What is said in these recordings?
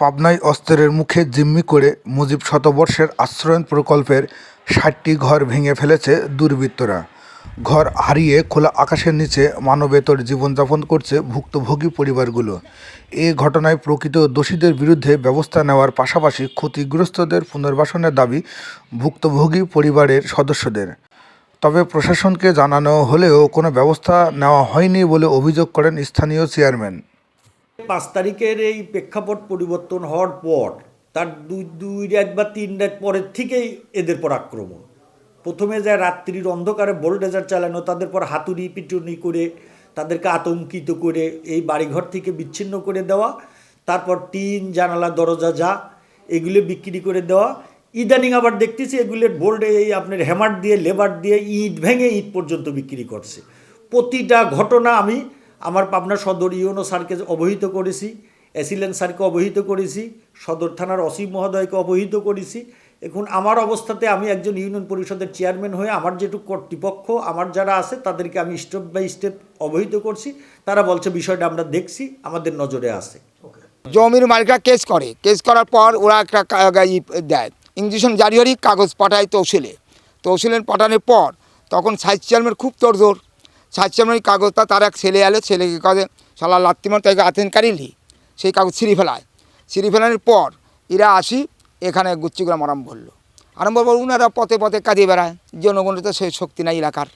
পাবনায় অস্ত্রের মুখে জিম্মি করে মুজিব শতবর্ষের আশ্রয়ণ প্রকল্পের ষাটটি ঘর ভেঙে ফেলেছে দুর্বৃত্তরা। ঘর হারিয়ে খোলা আকাশের নিচে মানবেতর জীবনযাপন করছে ভুক্তভোগী পরিবারগুলো। এ ঘটনায় প্রকৃত দোষীদের বিরুদ্ধে ব্যবস্থা নেওয়ার পাশাপাশি ক্ষতিগ্রস্তদের পুনর্বাসনের দাবি ভুক্তভোগী পরিবারের সদস্যদের। তবে প্রশাসনকে জানানো হলেও কোনো ব্যবস্থা নেওয়া হয়নি বলে অভিযোগ করেন স্থানীয় চেয়ারম্যান। পাঁচ তারিখের এই প্রেক্ষাপট পরিবর্তন হওয়ার পর, তার দুই দুই রাত বা তিন রাত পরের থেকেই এদের পর আক্রমণ। প্রথমে যা রাত্রির অন্ধকারে বোল্ডেজার চালানো, তাদের পর হাতুড়ি পিটুনি করে, তাদেরকে আতঙ্কিত করে, এই বাড়িঘর থেকে বিচ্ছিন্ন করে দেওয়া, তারপর টিন, জানালা, দরজা যা, এগুলো বিক্রি করে দেওয়া। ইদানিং আবার দেখতেছি এগুলোর বোল্ডে এই আপনার হ্যামার দিয়ে লেবার দিয়ে ইট ভেঙে ইট পর্যন্ত বিক্রি করছে। প্রতিটা ঘটনা আমি আমার পাবনা সদর ইউনো স্যারকে অবহিত করেছি অ্যাসিলেন্ট স্যারকে অবহিত করেছি সদর থানার অসীম মহোদয়কে অবহিত করেছি। এখন আমার অবস্থাতে আমি একজন ইউনিয়ন পরিষদের চেয়ারম্যান হয়ে আমার যেটুকু কর্তৃপক্ষ আমার যারা আছে তাদেরকে আমি স্টেপ বাই স্টেপ অবহিত করছি। তারা বলছে বিষয়টা আমরা দেখছি আমাদের নজরে আছে। জমির মালিকরা কেস করে। কেস করার পর ওরা একটা দেয়। ইঞ্জেকশন জারি হলেই কাগজ পাঠায় তহসিলে। তহসিলের পাঠানোর পর তখন সাইজ চেয়ারম্যান খুব তোড়জোর চেয়ারম্যান কাগজটা তার এক ছেলে এলো, ছেলেকে কাজে সালা লাত্তিমার তাকে আতেন কারিলি? সেই কাগজ ছিঁড়ি ফেলায়। ছিঁড়ি ফেলানোর পর এরা আসি, এখানে গুচ্ছিগুলো আরম্ভ করল। আরম্ভ করব ওনারা পথে পথে কাঁদিয়ে বেড়ায়, জনগণের তো সেই শক্তি নাই এলাকার।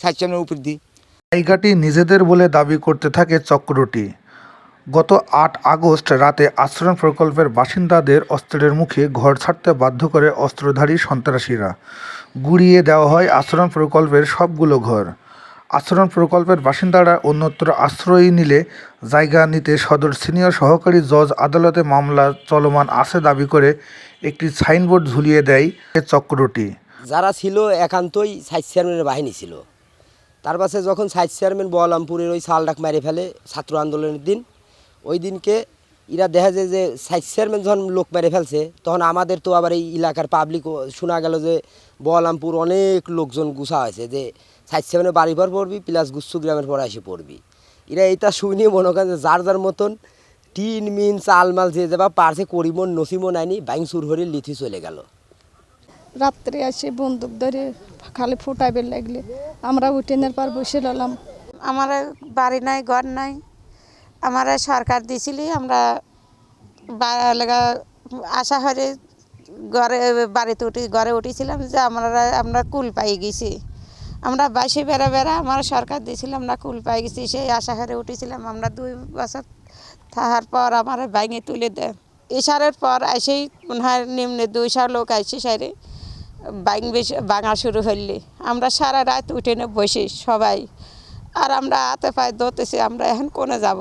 সাইজ উপর দিয়ে। জায়গাটি নিজেদের বলে দাবি করতে থাকে চক্রটি। গত আট আগস্ট রাতে আশ্রয়ণ প্রকল্পের বাসিন্দাদের অস্ত্রের মুখে ঘর ছাড়তে বাধ্য করে অস্ত্রধারী সন্ত্রাসীরা। গুড়িয়ে দেওয়া হয় আশ্রয়ণ প্রকল্পের সবগুলো ঘর। আশ্রয়ণ প্রকল্পের বাসিন্দারা অন্যত্র আশ্রয় নিলে জায়গা নিতে সদর সিনিয়র সহকারী জজ আদালতে মামলা চলমান আছে দাবি করে একটি সাইনবোর্ড ঝুলিয়ে দেয় চক্রটি। যারা ছিল একান্তই সাইড চেয়ারম্যানের বাহিনী ছিল। তার পাশে যখন সাইড চেয়ারম্যান বহলামপুরের ওই শালডাক মেরে ফেলে ছাত্র আন্দোলনের দিন, ওই দিনকে এরা দেখা যায় যে সাইড চেয়ারম্যান যখন লোক মেরে ফেলছে তখন আমাদের তো আবার এই এলাকার পাবলিক শোনা গেল যে বহলামপুর অনেক লোকজন গুছা হয়েছে যে সাইড চেয়ারম্যানের বাড়ি পর পড়বি প্লাস গুচ্ছু গ্রামের পর এসে পড়বি। এরা এইটা শুনি মনে করেন যে যার যার মতন টিন মিন চাল মাল যে যাবা পারছে করিমন নসিমন আইনি বাইং সুর হরে লিথি চলে গেল। রাত্রে আসে বন্দুক ধরে খালি ফুটাইবে লাগলে আমরা উঠেনের পর বসে রলাম আমার বাড়ি নাই ঘর নাই। আমার সরকার দিছিলি, আমরা আশা হরে ঘরে, বাড়িতে উঠি, ঘরে উঠেছিলাম যে আমরা আমরা কুল পাই গেছি। আমরা বাসে বেড়া বেড়া আমার সরকার দিয়েছিল আমরা কুল পাই গেছি, সেই আশা হরে উঠেছিলাম, আমরা দুই বছর থাকার পর আমার ভাঙে তুলে দেয়। ইশারের পর এসেই মনে হয় নিম্নে দুইশো লোক আসছে সাইরে বাইং বেশি ভাঙা শুরু হইলে। আমরা সারা রাত উঠে বসি সবাই। আর আমরা হাতে পায়ে দৌতেছি আমরা এখন কোনে যাব?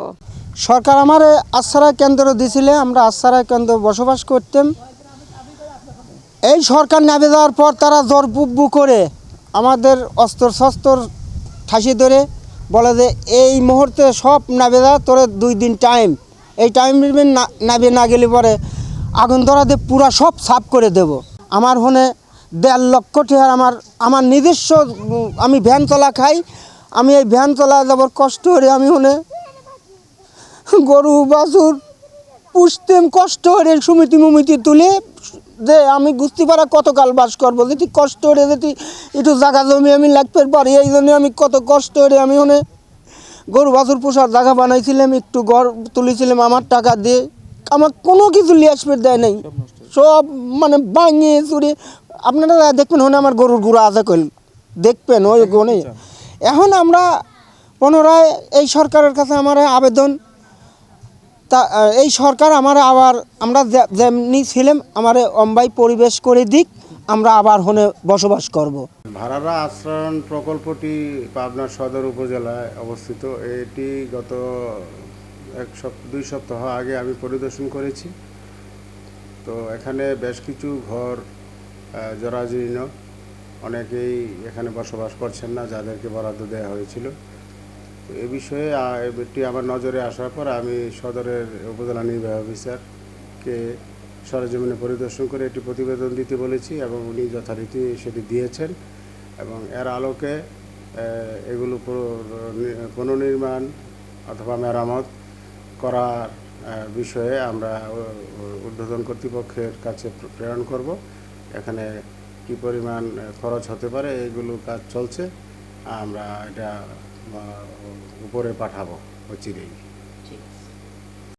সরকার আমার আশ্রয় কেন্দ্র দিছিলে, আমরা আশ্রয় কেন্দ্র বসবাস করতাম। এই সরকার নেমে যাওয়ার পর তারা জোর বুব্বু করে আমাদের অস্ত্র শস্ত্র ঠাসি ধরে বলে যে, এই মুহূর্তে সব নাবে যা, তোর দুই দিন টাইম এই টাইম নাবে না গেলে পরে আগুন ধরাতে পুরা সব সাফ করে দেব। আমার হনে দেড় লক্ষ টাকার আমার আমার নিজস্ব, আমি ভ্যান চলা খাই। আমি এই ভ্যান চলা যাবার কষ্ট করে আমি হনে গরু বাছুর পুষতেম কষ্ট করে সমিতি মুমিতি তুলে যে আমি পারা কতকাল বাস করব? যদি কষ্ট করে যদি একটু জায়গা জমি আমি লাগতে পারি এই জন্য আমি কত কষ্ট করে আমি ওনে গরু বাছুর পোষার জায়গা বানাইছিলাম একটু ঘর তুলেছিলাম আমার টাকা দিয়ে। আমার কোনো কিছু লিয়াসপেট দেয় নাই। সব মানে ভাঙিয়ে চুরি। আপনারা দেখবেন হনে আমার গরুর গুঁড়া আছে কইল। দেখবেন ওই গনে এখন আমরা পুনরায় এই সরকারের কাছে আমার আবেদন তা এই সরকার আমার আবার, আমরা যেমনি ছিলাম, আমার অম্বাই পরিবেশ করে দিক, আমরা আবার হনে বসবাস করব। ভাড়ারা আশ্রয়ণ প্রকল্পটি পাবনা সদর উপজেলায় অবস্থিত। এটি গত এক সপ্তাহ দুই সপ্তাহ আগে আমি পরিদর্শন করেছি। তো এখানে বেশ কিছু ঘর জরাজীর্ণ, অনেকেই এখানে বসবাস করছেন না, যাদেরকে বরাদ্দ দেওয়া হয়েছিল। এ বিষয়ে এটি আমার নজরে আসার পর আমি সদরের উপজেলা নির্বাহী অফিসারকে সরজমিনে পরিদর্শন করে একটি প্রতিবেদন দিতে বলেছি এবং উনি যথারীতি সেটি দিয়েছেন এবং এর আলোকে এগুলো পুনর্নির্মাণ অথবা মেরামত করার বিষয়ে আমরা, উ- উ- কর্তৃপক্ষের কাছে প্রেরণ করব। এখানে কি পরিমাণ খরচ হতে পারে, এগুলো কাজ চলছে। আমরা এটা উপরে পাঠাবো অচিরেই